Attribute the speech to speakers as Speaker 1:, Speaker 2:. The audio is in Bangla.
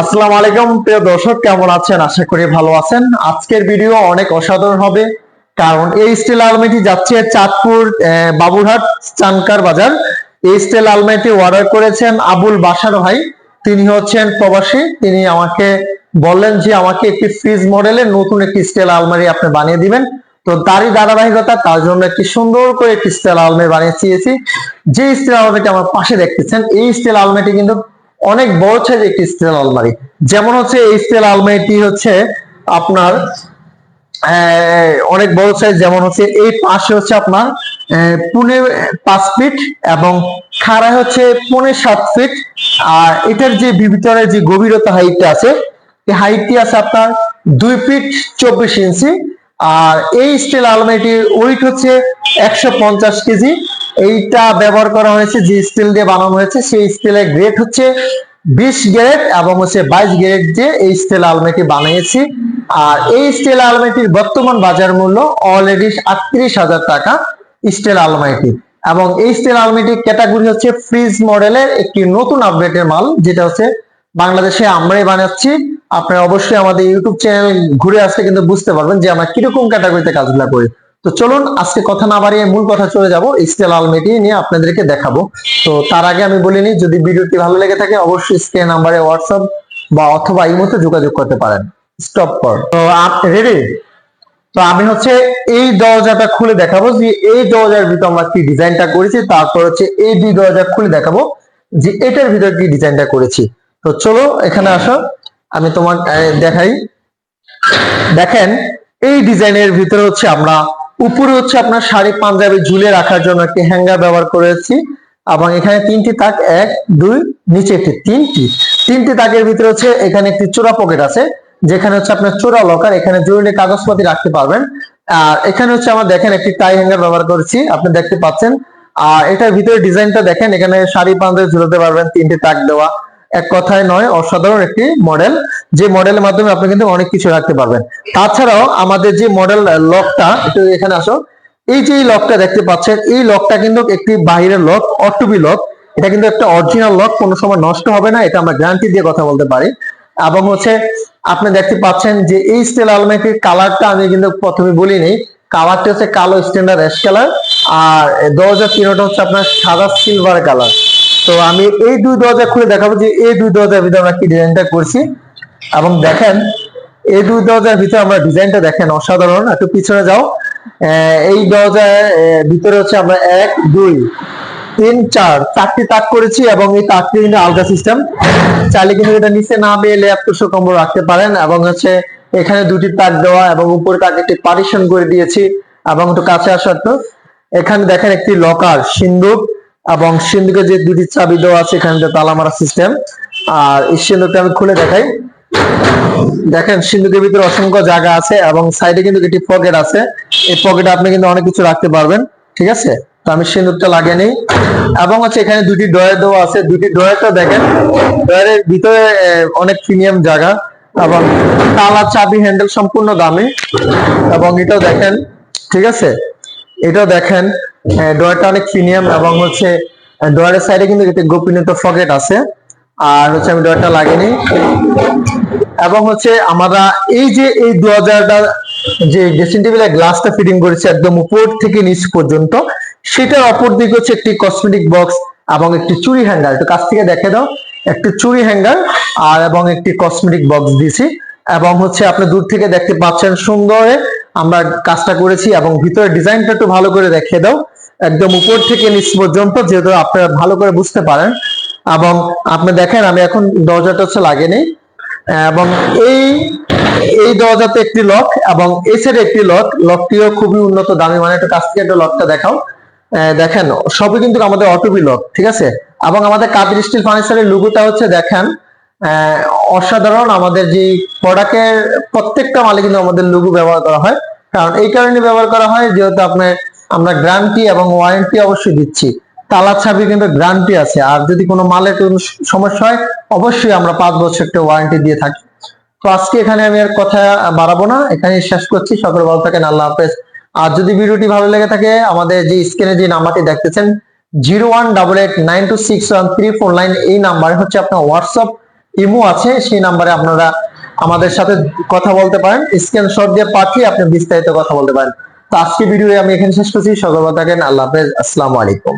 Speaker 1: আসসালামু আলাইকুম, প্রিয় দর্শক, কেমন আছেন? আশা করি ভালো আছেন। আজকের ভিডিও অনেক অসাধারণ হবে, কারণ এই স্টিল আলমারিটি যাচ্ছে চাঁদপুর বাবুরহাট, চানকার বাজার। এই স্টিল আলমারিটি অর্ডার করেছেন আবুল বাসার ভাই। তিনি হচ্ছেন প্রবাসী। তিনি আমাকে বললেন যে আমাকে একটি ফ্রিজ মডেলের নতুন একটি স্টিল আলমারি আপনি বানিয়ে দিবেন। তো তারই ধারাবাহিকতা, তার জন্য একটি সুন্দর করে একটি স্টিল আলমারি বানিয়ে চেয়েছি যে স্টিল আলমারিটি আমার পাশে দেখতেছেন, এই স্টিল আলমারিটি কিন্তু অনেক বড় সাইজ একটি স্টিল আলমারি। যেমন হচ্ছে এই স্টিল আলমারিটি হচ্ছে আপনার অনেক বড় সাইজ যেমন হচ্ছে এই পাশে হচ্ছে আপনার পুনে পাঁচ ফিট এবং খাড়ায় হচ্ছে পুনে সাত ফিট আর এটার যে ভিতরে যে গভীরতা হাইটটা আছে, এই হাইটটি আছে আপনার দুই ফিট চব্বিশ ইঞ্চি আর এই স্টিল আলমারিটির ওয়েট হচ্ছে একশো পঞ্চাশ কেজি। এইটা ব্যবহার করা হয়েছে, যে স্টিল দিয়ে বানানো হয়েছে, সেই স্টিলের গ্রেড হচ্ছে বিশ গ্রেড এবং হচ্ছে বাইশ গ্রেড দিয়ে এই স্টিল আলমারিটি বানিয়েছি। আর এই স্টিল আলমারিটির বর্তমান বাজার মূল্য অলরেডি আটত্রিশ হাজার টাকা স্টিল আলমারিটি। এবং এই স্টিল আলমারিটির ক্যাটাগরি হচ্ছে ফ্রিজ মডেলের একটি নতুন আপডেটের মাল, যেটা হচ্ছে বাংলাদেশে আমরাই বানাচ্ছি। আপনারা অবশ্যই আমাদের ইউটিউব চ্যানেল ঘুরে আসতে কিন্তু বুঝতে পারবেন যে আমরা কীরকম ক্যাটাগরিতে কাজগুলো করি। তো চলুন আজকে কথা না বাড়িয়ে মূল কথা চলে যাব স্টেল আলমেটি নিয়ে আপনাদেরকে দেখাবো। তো তার আগে আমি বলিনি, যদি ভিডিওটি ভালো লেগে থাকে অবশ্যই স্ক্রিন নাম্বারে হোয়াটসঅ্যাপ বা অথবা এই মতো যোগাযোগ করতে পারেন। স্টপ কর। তো রেডি? তো আমি হচ্ছে এই দরজাটা খুলে দেখাবো যে এই দরজার ভিতর আমরা কি ডিজাইনটা করেছি, তারপর হচ্ছে এই দুই দরজা খুলে দেখাবো যে এটার ভিতর কি ডিজাইনটা করেছি। তো চলো এখানে আসো, আমি তোমার দেখাই। দেখেন, এই ডিজাইনের ভিতরে হচ্ছে আমরা উপরে হচ্ছে আপনার শাড়ি পাঞ্জাবি ঝুলে রাখার জন্য একটি হ্যাঙ্গার ব্যবহার করেছি এবং এখানে তিনটি তাক, এক, দুই, নিচে একটি তিনটি। তিনটি তাকের ভিতরে হচ্ছে এখানে একটি চোরা পকেট আছে, যেখানে হচ্ছে আপনার চোরা লকার এখানে জরুরি কাগজপাতি রাখতে পারবেন। আর এখানে হচ্ছে আমরা দেখেন একটি টাই হ্যাঙ্গার ব্যবহার করেছি, আপনি দেখতে পাচ্ছেন। আর এটার ভিতরে ডিজাইনটা দেখেন, এখানে শাড়ি পাঞ্জাবি ঝুলাতে পারবেন, তিনটি তাক দেওয়া। এক কথায় নয়, অসাধারণ একটি মডেল যে মডেলের মাধ্যমে আপনি কিন্তু অনেক কিছু রাখতে পারবেন। তাছাড়াও আমাদের যে মডেল লকটা একটু এখানে আসো। এই যে এই লকটা দেখতে পাচ্ছেন, এই লকটা কিন্তু একটি বাইরের লক অটুবি লক এটা কিন্তু একটা অরিজিনাল লক কোনো সময় নষ্ট হবে না, এটা আমরা গ্যারান্টি দিয়ে কথা বলতে পারি। এবং হচ্ছে, আপনি দেখতে পাচ্ছেন যে এই স্টেল আলমারিটির কালারটা আমি কিন্তু প্রথমে বলি নেই কালারটা হচ্ছে কালো স্ট্যান্ডার্ড অ্যাশ কালার আর দরজা তিনটা হচ্ছে আপনার সাদা সিলভার কালার তো আমি এই দুই দরজা খুলে দেখাবো যে এই দুই দরজার ভিতরে আমরা কি ডিজাইনটা করছি। এবং দেখেন, এই দুই দরজার ভিতরে আমরা ডিজাইনটা দেখেন অসাধারণ। একটু পিছনে যাও। এই দরজার ভিতরে হচ্ছে আমরা এক, দুই, তিন, চার, চারটি তাক করেছি এবং এই তাকটি কিন্তু আলগা সিস্টেম। চাইলে কিন্তু এটা নিচে না বেয়ে ল্যাপটপ কম্বল রাখতে পারেন এবং হচ্ছে এখানে দুটি তাক দেওয়া এবং উপরে তাকে একটি পার্টিশন করে দিয়েছি এবং একটু কাছে আসার তো। এখানে দেখেন একটি লকার সিন্দুক এবং সিন্ধুকের যে দুটি চাবি দেওয়া আছে, এখানে তালা মারা সিস্টেম আর এই সিন্ধুকটা আমি খুলে দেখাই। দেখেন, সিন্ধুকের ভিতরে অসংখ্য জায়গা আছে এবং সাইডে কিন্তু একটি পকেট আছে। এই পকেটে আপনি কিন্তু অনেক কিছু রাখতে পারবেন, ঠিক আছে? তো আমি সিন্দুকটা লাগিয়ে নিই। এবং হচ্ছে এখানে দুটি ড্রয়ার দেওয়া আছে। দুটি ড্রয়ারটা দেখেন, ড্রয়ারের ভিতরে অনেক প্রিমিয়াম জায়গা এবং তালা চাবি হ্যান্ডেল সম্পূর্ণ দামি। এবং এটাও দেখেন, ঠিক আছে? এটাও দেখেন ডয়ারটা অনেক প্রিমিয়াম এবং হচ্ছে ডয়ারের সাইডে কিন্তু একটি গোপনীয়তা পকেট আছে। আর হচ্ছে আমি ডয়ারটা লাগিয়ে এবং হচ্ছে আমরা এই যে এই দু হাজারটা যে ড্রেসিং টেবিলের গ্লাসটা ফিটিং করেছে একদম উপর থেকে নিচ পর্যন্ত, সেটার অপর দিকে হচ্ছে একটি কসমেটিক বক্স এবং একটি চুরি হ্যাঙ্গার একটু কাছ থেকে দেখে দাও, একটি চুরি হ্যাঙ্গার আর এবং একটি কসমেটিক বক্স দিয়েছি। এবং হচ্ছে আপনি দূর থেকে দেখতে পাচ্ছেন সুন্দরে আমরা কাজটা করেছি এবং ভিতরে ডিজাইনটা একটু ভালো করে দেখিয়ে দাও। একদম উপর থেকে নিচ পর্যন্ত, যেহেতু আপনারা ভালো করে বুঝতে পারেন। এবং আপনি দেখেন, আমি এখন দরজাটা হচ্ছে লাগেনি এবং এই এই দরজাতে একটি লক এবং এই সাইডে একটি লক। লকটিও খুবই উন্নত, দামি মানে একটা কাছ থেকে একটা লকটা দেখাও। দেখেন, সবই কিন্তু আমাদের অটোবি লক, ঠিক আছে? এবং আমাদের কাদের স্টিল ফার্নিচারের লুগোটা হচ্ছে, দেখেন অসাধারণ আমাদের যে প্রোডাক্টের প্রত্যেকটা মালে কিন্তু আমাদের লুগো ব্যবহার করা হয়। কারণ এই কারণে ব্যবহার করা হয়, যেহেতু আপনার, আমরা গ্যারান্টি এবং ওয়ারেন্টি অবশ্যই দিচ্ছি। তালা ছাবি কিন্তু গ্যারান্টি আছে। আর যদি কোনো মালের কোনো সমস্যা হয়, অবশ্যই আমরা পাঁচ বছর একটা ওয়ারেন্টি দিয়ে থাকি। তো আজকে এখানে আমি আর কথা বাড়াবো না। এখানে শেষ করছি। সকলে ভালো থাকেন। আল্লাহ হাফেজ। আর যদি ভিডিওটি ভালো লেগে থাকে, আমাদের যে স্ক্রিনে যে নাম্বারটি দেখতেছেন zero one double eight nine two six one three four nine এই নাম্বারে হচ্ছে আপনার হোয়াটসঅ্যাপ ইমো আছে, সেই নাম্বারে আপনারা আমাদের সাথে কথা বলতে পারেন। স্ক্রিনশট দিয়ে পাঠিয়ে আপনি বিস্তারিত কথা বলতে পারেন। তো আজকে ভিডিও আমি এখানে শেষ করছি। সকল থাকেন। আল্লাহ হাফেজ। আসসালামু আলাইকুম।